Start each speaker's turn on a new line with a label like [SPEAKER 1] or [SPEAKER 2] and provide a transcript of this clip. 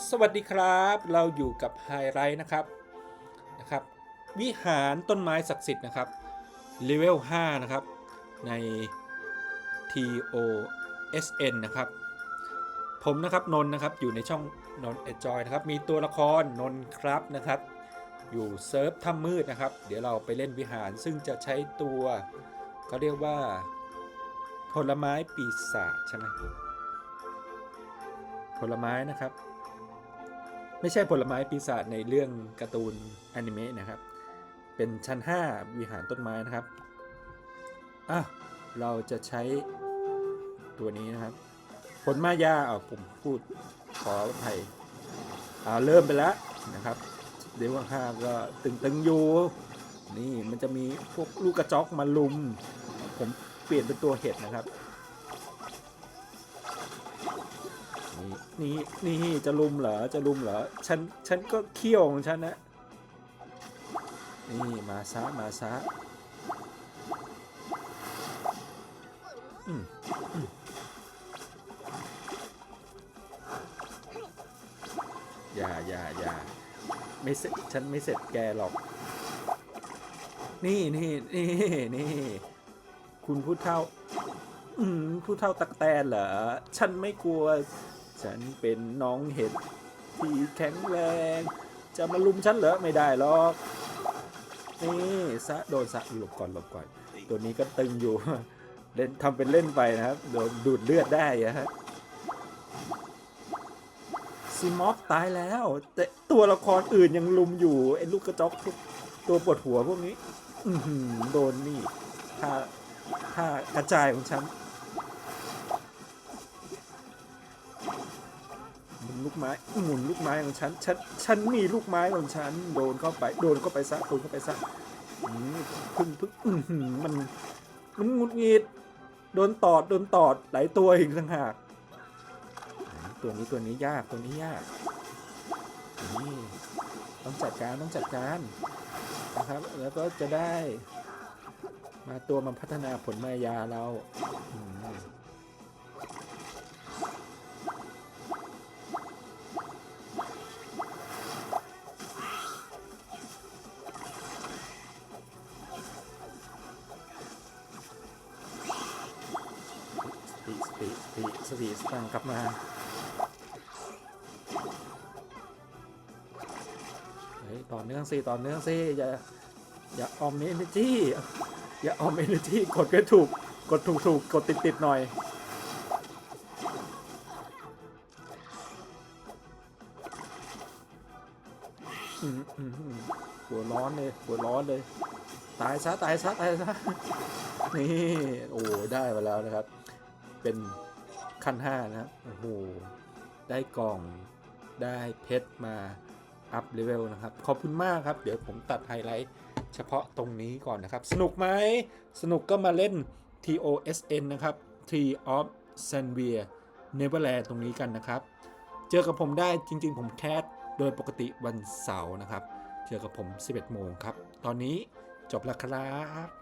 [SPEAKER 1] สวัสดีครับ เราอยู่กับไฮไ i ท์นะครับนะครับ วิหารต้นไม้ศักดิ์สิทธิ์นะครับเลเวล 5 นะครับ ใน TOSN นะครับ ผมนะครับนนนะครับ อยู่ในช่องนนเอจอยนะครับ มีตัวละครนนครับนะครับ อยู่เซิร์ฟถ้ำมืดนะครับ เดี๋ยวเราไปเล่นวิหารซึ่งจะใช้ตัวเขาเรียกว่า ผลไม้ปีศาจใช่ไหมผลไม้นะครับ ไม่ใช่ผลไม้ปีศาจในเรื่องการ์ตูนอนิเมะนะครับ เป็นชั้น 5 วิหารต้นไม้นะครับอะเราจะใช้ตัวนี้นะครับ ผลมายาอ่าผมพูดขออภัยอ่าเริ่มไปแล้วนะครับเดี๋ยวห้าก็ตึงๆอยู่ นี่มันจะมีพวกลูกกระจอกมาลุม ผมเปลี่ยนเป็นตัวเห็ดนะครับ นี่นี่นี่จะลุมเหรอจะลุมเหรอฉันฉันก็เคี่ยวของฉันนะนี่มาซะมาซะอืมอืมอย่าอย่าอย่าไม่เสร็จฉันไม่เสร็จแกหรอก นี่นี่นี่นี่คุณผู้เท่า อืมผู้เท่าตักแตนเหรอ ฉันไม่กลัว ฉันเป็นน้องเห็ดที่แข็งแรง จะมาลุมฉันเหรอ ไม่ได้หรอกนี่ซะโดนซะหลบก่อนหลบก่อน ตัวนี้ก็ตึงอยู่ เล่นทำเป็นเล่นไปนะครับโดนดูดเลือดได้ฮะซีมอฟตายแล้ว แต่ตัวละครอื่นยังลุมอยู่ไอ้ลูกกระจอกตัวปวดหัวพวกนี้ อืโดนนี่ท่าท่ากระจายของฉัน กไม้หมุนลูกไม้ของฉันฉันฉันมีลูกไม้ของฉันโดนเข้าไปโดนเข้าไปซะโดนเข้าไปซะพึ่งพึ่งมันมันงุดงิดโดนตอดโดนตอดหลายตัวอีกต่างหากตัวนี้ตัวนี้ยากตัวนี้ยากนี่ต้องจัดการต้องจัดการนะครับ แล้วก็จะได้ มาตัวมาพัฒนาผลมายาเรา ติสติสติสติสตังกลับมาเฮ้ยต่อเนื่องสิต่อเนื่องสิอย่าอย่าออมเอเนจีอย่าออมเอเนจีกดก็ถูกกดถูกถูกกดติดติดหน่อยอืมอืมอืมหัวร้อนเลยหัวร้อนเลย ตายซะตายซะตายซะนี่ โอ้ได้มาแล้วนะครับ เป็นขั้นห้านะครับโอ้โหได้กล่องได้เพชรมาอัพเลเวลนะครับ ขอบคุณมากครับ เดี๋ยวผมตัดไฮไลท์เฉพาะตรงนี้ก่อนนะครับ สนุกไหม สนุกก็มาเล่น TOSN นะครับ Tree of s a n v i e r Neverland ตรงนี้กันนะครับ เจอกับผมได้จริง ๆ ผมแคสโดยปกติวันเสาร์นะครับ เจอกับผม 11 โมงครับ ตอนนี้จบแล้วครับ